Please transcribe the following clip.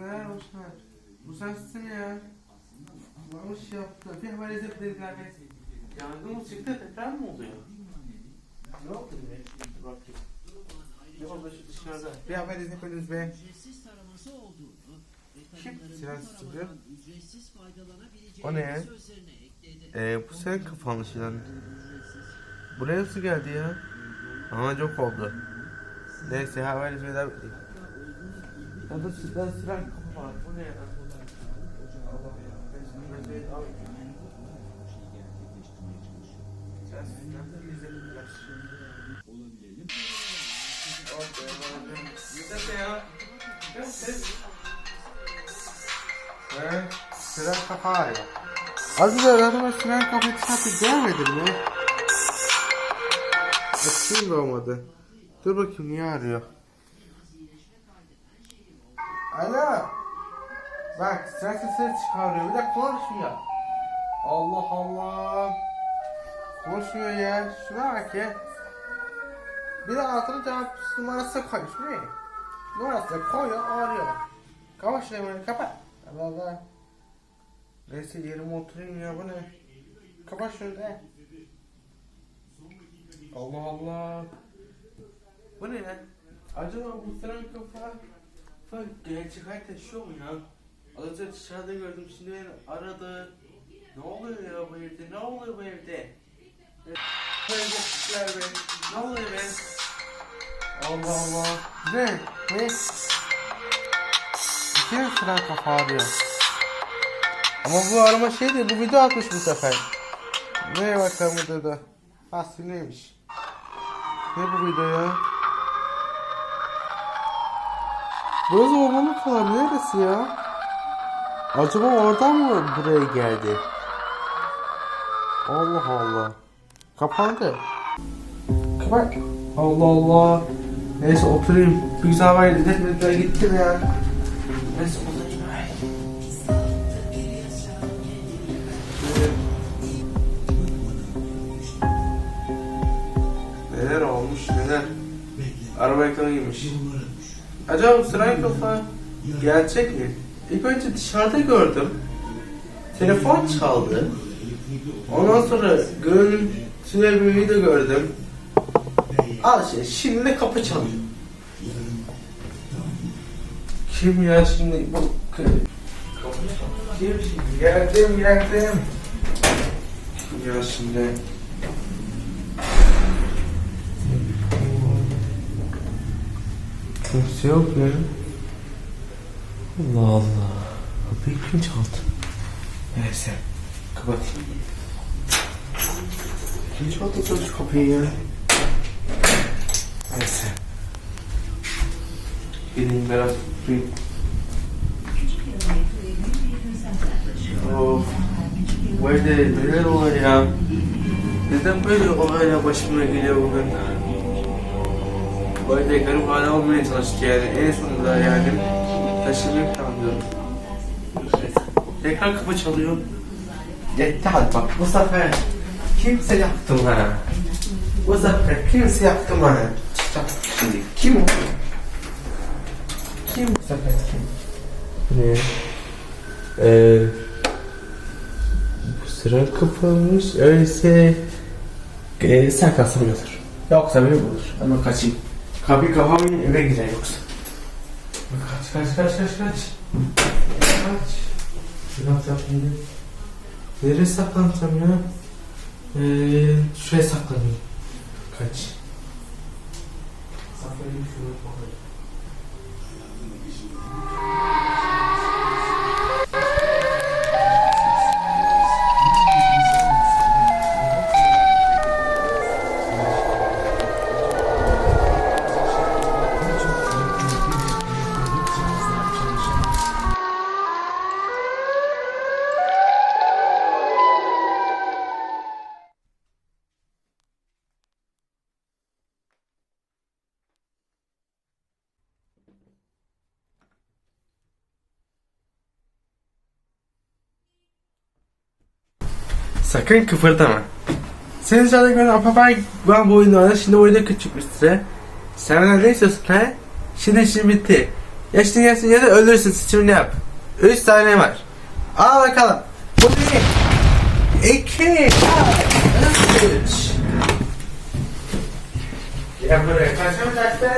neler olmuşlar. Bu sensin ya. Yanlış yaptı. Bir edip dediler be. Yangın mı çıktı tekrar mı oluyor? Ne oldu be? Bakayım. Ne oldu şu dışarıda? Bir haber izlemediniz be. Kim kadınların silah bu sıkıyor? taramadan ücretsiz faydalanabileceğini O ne ya? Ee, bu senin kafanı lan. Buraya nasıl geldi ya? Ama çok oldu. Neyse izlemeden bekleyin. Ya da sizden sıran kapı var. Bu ne ya? Sıran kafa arıyor. Az önce aradığımda süren kafayı saati görmedin mi? Açayım da olmadı. Dur bakayım niye arıyor? Alo. Bak sen sesleri çıkarıyor. Bir de konuşmuyor. Allah Allah. Konuşmuyor ya. Şuna bak ya. Bir de altına cevap numarası koymuş. Ne? Numarası koyuyor arıyor. Kapat şunu hemen kapat. Allah Allah. Neyse yerime oturayım ya bu ne? Kapat şunu da. Allah Allah. Bu ne ya? Acaba bu sıran kafa Bak gerçek hayat yaşıyor mu ya? Az önce dışarıda gördüm şimdi beni aradı. Ne oluyor ya bu evde? Ne oluyor bu evde? Ne oluyor be? Allah Allah. Ne? Ne? Kim sıran kafa arıyor? Ama bu arama şey değil, bu video atmış bu sefer. Ne bakalım burada da. Aslı neymiş? Ne bu video ya? Burası ormanlık falan neresi ya? Acaba oradan mı buraya geldi? Allah Allah. Kapandı. Kapat. Allah Allah. Neyse oturayım. Bir güzel haber izletmediler gittim ya. Neyse oturayım. Ay. Neler olmuş neler. Araba ekranı girmiş. Acaba bu sıran kafa gerçek mi? İlk önce dışarıda gördüm. Telefon çaldı. Ondan sonra görüntüleri bir video gördüm. Al işte şimdi de kapı çalıyor. Kim ya şimdi bu kapı şimdi? Geldim geldim. Ya şimdi? Kimse yok ya. Allah Allah. Kapıyı kim çaldı? Neyse. Kapatayım. Kim çaldı şu kapıyı ya? Neyse. Gideyim biraz tutayım. Of. Evde neler oluyor ya? Neden böyle olaylar başıma geliyor bugün? Evde garip hale olmaya çalıştık yani. En sonunda yani taşınmayı planlıyorum. Neyse. Tekrar kapı çalıyor. Yetti hadi bak bu sefer kimse yaptım ha. Bu sefer kimse yaptım ha. Çıkacak şimdi. Kim o? Kim bu sefer kim? Ne? Eee... Bu sıra kapanmış. Öyleyse... Eee sen kalsın götür. Yoksa beni bulur. Ama kaçayım. Kapıyı kapamayın eve girer yoksa. Kaç kaç kaç kaç kaç. Kaç. Yapacağım şimdi? Nereye saklansam ya? Eee şuraya saklanayım. Kaç. Saklanayım şuraya bakayım. Sakın kıpırdama. Sen sana göre apapay ben bu oyunu oynadım. Şimdi oyunda küçük bir süre. Sen benden ne istiyorsun he? Şimdi işin bitti. Ya şimdi gelsin ya da ölürsün seçimini yap. 3 saniye var. Al bakalım. Bu ne? 2 3 Ya buraya kaçamayacaksın.